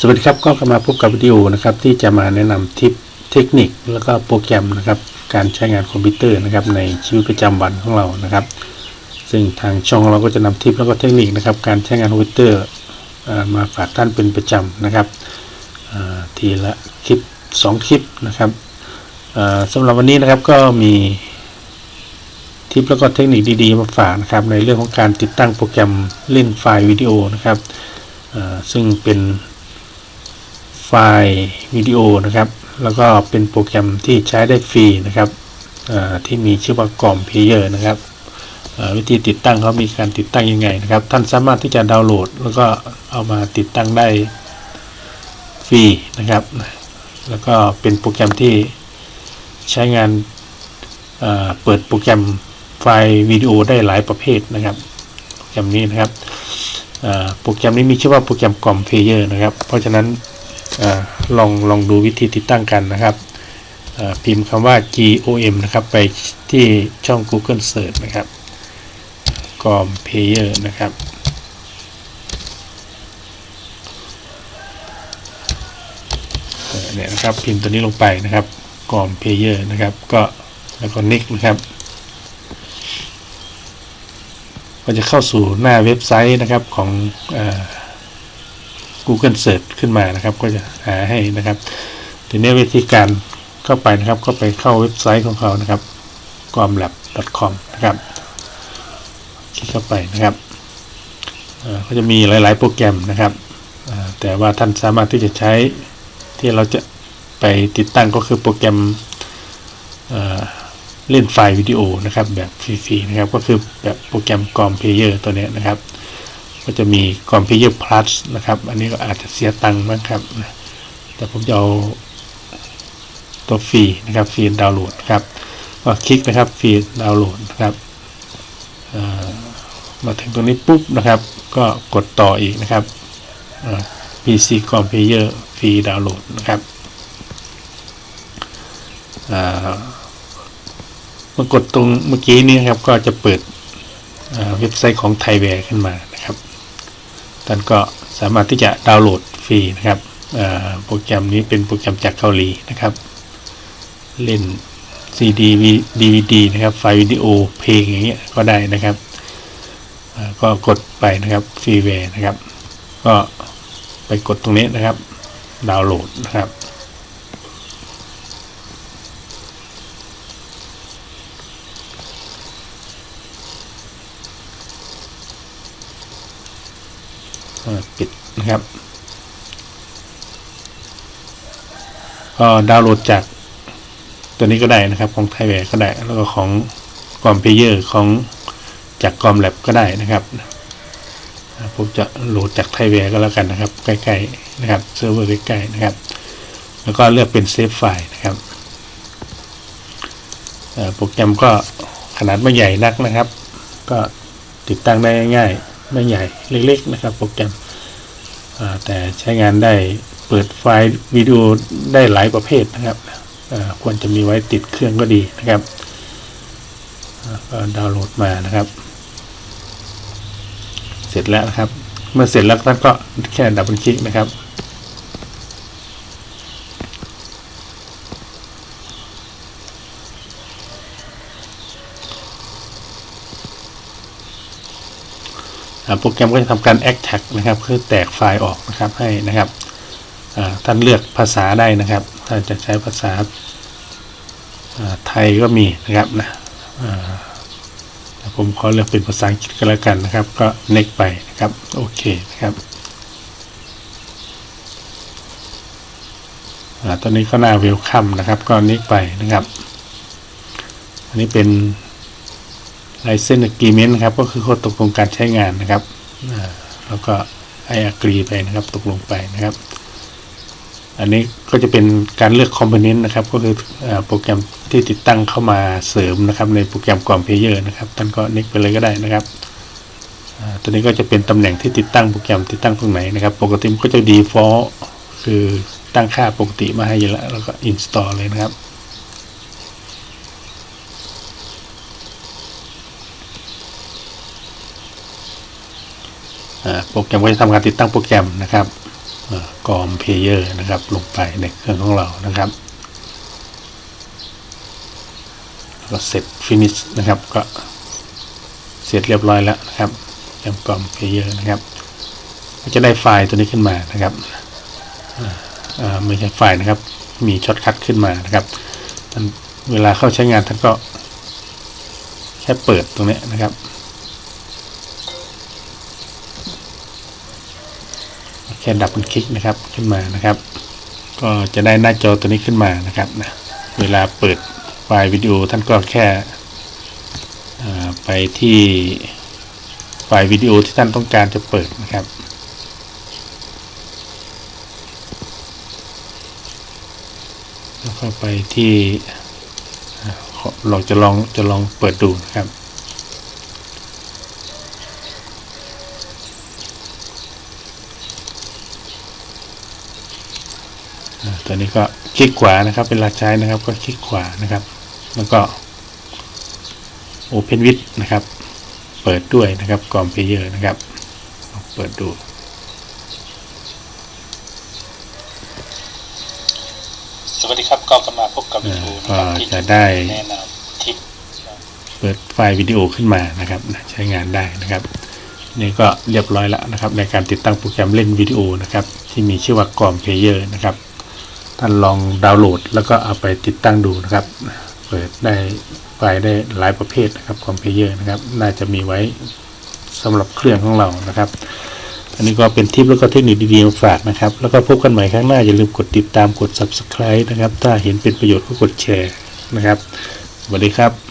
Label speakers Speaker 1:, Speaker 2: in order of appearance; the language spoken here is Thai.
Speaker 1: สวัสดีครับก็กลับมาพบกับวิดีโอนะครับที่จะมาแนะนำทิปเทคนิคแล้วก็โปรแกรมนะครับการใช้งานคอมพิวเตอร์นะครับในชีวิตประจำวันของเรานะครับ ซึ่งทางช่องเราก็จะนำทิปแล้วก็เทคนิคนะครับการใช้งานคอมพิวเตอร์มาฝากท่านเป็นประจำนะครับทีละคลิป 2 คลิปนะครับเอ่อสำหรับวันนี้นะครับก็มีทิปแล้วก็เทคนิคดีๆมาฝากนะครับในเรื่องของการติดตั้งโปรแกรมเล่นไฟล์วิดีโอนะครับซึ่งเป็น ไฟล์วิดีโอนะครับ แล้วก็เป็นโปรแกรมที่ใช้ได้ฟรีนะครับอ่อที่มีชื่อว่ากล่อมเพลเยอร์นะครับอ่อวิธีติดตั้งเขามีการติดตั้งยังไงนะครับ ท่านสามารถที่จะดาวน์โหลด แล้วก็เอามาติดตั้งได้ฟรีนะครับ แล้วก็เป็นโปรแกรมที่ใช้งานเอ่อเปิดโปรแกรมไฟล์วิดีโอได้หลายประเภทนะครับ โปรแกรมนี้นะครับอ่อโปรแกรมนี้มีชื่อว่าโปรแกรมกล่อมเพลเยอร์นะครับ เพราะฉะนั้น อลองลองดูวิธีติดตั้งกันนะครับ พิมพ์คำว่า GOM นะครับ ไปที่ช่อง Google Search นะครับก่อมเพลเยอร์นะครับ เนี่ยนะครับ พิมพ์ตัวนี้ลงไปนะครับก่อมเพลเยอร์นะครับ ก็แล้วก็ next นะครับ ก็จะเข้าสู่หน้าเว็บไซต์นะครับของอ Google Search ขึ้นมานะครับ ก็จะหาให้นะครับ ทีนี้วิธีการเข้าไปนะครับ ก็ไปเข้าเว็บไซต์ของเขานะครับ g o m l a b c o m นะครับ คลิกเข้าไปนะครับก็จะมีหลาย ๆ โปรแกรมนะครับ แต่ว่าท่านสามารถที่จะใช้ที่เราจะไปติดตั้งก็คือโปรแกรมเล่นไฟล์วิดีโอนะครับแบบฟรีๆนะครับ ก็คือแบบโปรแกรมกอมเพลเยอร์ตัวนี้นะครับ ก็จะมีคอมพิวเตอร์ plus นะครับ อันนี้ก็อาจจะเสียตังค์บ้างครับนะแต่ผมจะเอาตัวฟรีนะครับฟรีดาวน์โหลดครับก็คลิกนะครับฟรีดาวน์โหลดนะครับมาถึงตรงนี้ปุ๊บนะครับ ก็กดต่ออีกนะครับ PC คอมพิวเตอร์ฟรีดาวน์โหลดนะครับอ่าเมื่อกดตรงเมื่อกี้นี้นครับก็จะเปิดเว็บไซต์ของไทยแวร์ขึ้นมานะครับ ท่านก็สามารถที่จะดาวน์โหลดฟรีนะครับโปรแกรมนี้เป็นโปรแกรมจากเกาหลีนะครับ เล่น CD DVD นะครับ ไฟล์วิดีโอเพลงอย่างเงี้ยก็ได้นะครับก็กดไปนะครับฟรีแวร์นะครับ ก็ไปกดตรงนี้นะครับ ดาวน์โหลดนะครับ ปิดนะครับก็ดาวน์โหลดจากตัวนี้ก็ได้นะครับของไทยแวร์ก็ได้ แล้วก็ของคอมเพเยอร์ของจากคอมแลบก็ได้นะครับผมจะโหลดจากไทยแวร์ก็แล้วกันนะครับ ใกล้ๆนะครับเซิร์ฟเวอร์ใกล้ๆนะครับ แล้วก็เลือกเป็นเซฟไฟล์นะครับโปรแกรมก็ขนาดไม่ใหญ่นักนะครับ ก็ติดตั้งได้ง่ายๆ ไม่ใหญ่เล็กๆนะครับ โปรแกรมแต่ใช้งานได้เปิดไฟล์วิดีโอได้หลายประเภทนะครับควรจะมีไว้ติดเครื่องก็ดีนะครับก็ดาวน์โหลดมานะครับ เสร็จแล้วนะครับ เมื่อเสร็จแล้วท่านก็แค่ดับเบิลคลิกนะครับ โปรแกรมก็จะทำการ extract นะครับคือแตกไฟล์ออกนะครับให้นะครับท่านเลือกภาษาได้นะครับ ถ้าจะใช้ภาษาไทยก็มีนะครับนะผมขอเลือกเป็นภาษาอังกฤษก็แล้วกันนะครับ ก็ next ไปนะครับ โอเคนะครับอตอนนี้ก็หน้า welcome นะครับ ก็ next ไปนะครับ อันนี้เป็น license agreement นะครับ ก็คือข้อตกลงการใช้งานนะครับแล้วก็ I agree ไปนะครับ ตกลงไปนะครับ อันนี้ก็จะเป็นการเลือก component นะครับ ก็คือโปรแกรมที่ติดตั้งเข้ามาเสริมนะครับ ในโปรแกรมกล่อมเพลเยอร์นะครับท่านก็นิกไปเลยก็ได้นะครับตัวนี้ก็จะเป็นตำแหน่งที่ติดตั้งโปรแกรมติดตั้งตรงไหนนะครับ ปกติมันก็จะ default คือตั้งค่าปกติมาให้แล้วแล้วก็ install เลยนะครับ โปรแกรมก็จะทำการติดตั้งโปรแกรมนะครับเอ่อกอมเพลเยอร์นะครับลงไปในเครื่องของเรานะครับก็เสร็จฟินิชนะครับก็เสร็จเรียบร้อยแล้วนะครับแอมกอมเพลเยอร์นะครับก็จะได้ไฟล์ตัวนี้ขึ้นมานะครับไม่ใช่ไฟล์นะครับ มีช็อตคัทขึ้นมานะครับเวลาเข้าใช้งานท่านก็แค่เปิดตรงนี้นะครับ ค่ดับเบิลคลิกนะครับขึ้นมานะครับ ก็จะได้หน้าจอตัวนี้ขึ้นมานะครับนะเวลาเปิดไฟล์วิดีโอท่านก็แค่ไปที่ไฟล์วิดีโอที่ท่านต้องการจะเปิดนะครับแล้วก็ไปที่เราจะลองจะลองเปิดดูนะครับ ตัวนี้ก็คลิกขวานะครับเวลาใช้นะครับ ก็คลิกขวานะครับ แล้วก็ Open with นะครับ เปิดด้วยนะครับกอมเพลเยอร์นะครับลองเปิดดู
Speaker 2: สวัสดีครับก็กลับมาพบกับวิดีโอนะครับ
Speaker 1: อ่า
Speaker 2: ที่
Speaker 1: จะได้
Speaker 2: แนะนำทิป
Speaker 1: เปิดไฟล์วิดีโอขึ้นมานะครับนะใช้งานได้นะครับ นี่ก็เรียบร้อยแล้วนะครับ ในการติดตั้งโปรแกรมเล่นวิดีโอนะครับ ที่มีชื่อว่ากอมเพลเยอร์นะครับ ท่านลองดาวน์โหลด แล้วก็เอาไปติดตั้งดูนะครับ เปิดได้ไฟล์ได้หลายประเภทนะครับคอมเพลเยอร์นะครับ น่าจะมีไว้สำหรับเครื่องของเรานะครับ อันนี้ก็เป็นทิปแล้วก็เทคนิคดีๆมาฝากนะครับ แล้วก็พบกันใหม่ครั้งหน้าอย่าลืมกดติดตามกด subscribe นะครับ ถ้าเห็นเป็นประโยชน์ก็กดแชร์นะครับสวัสดีครับ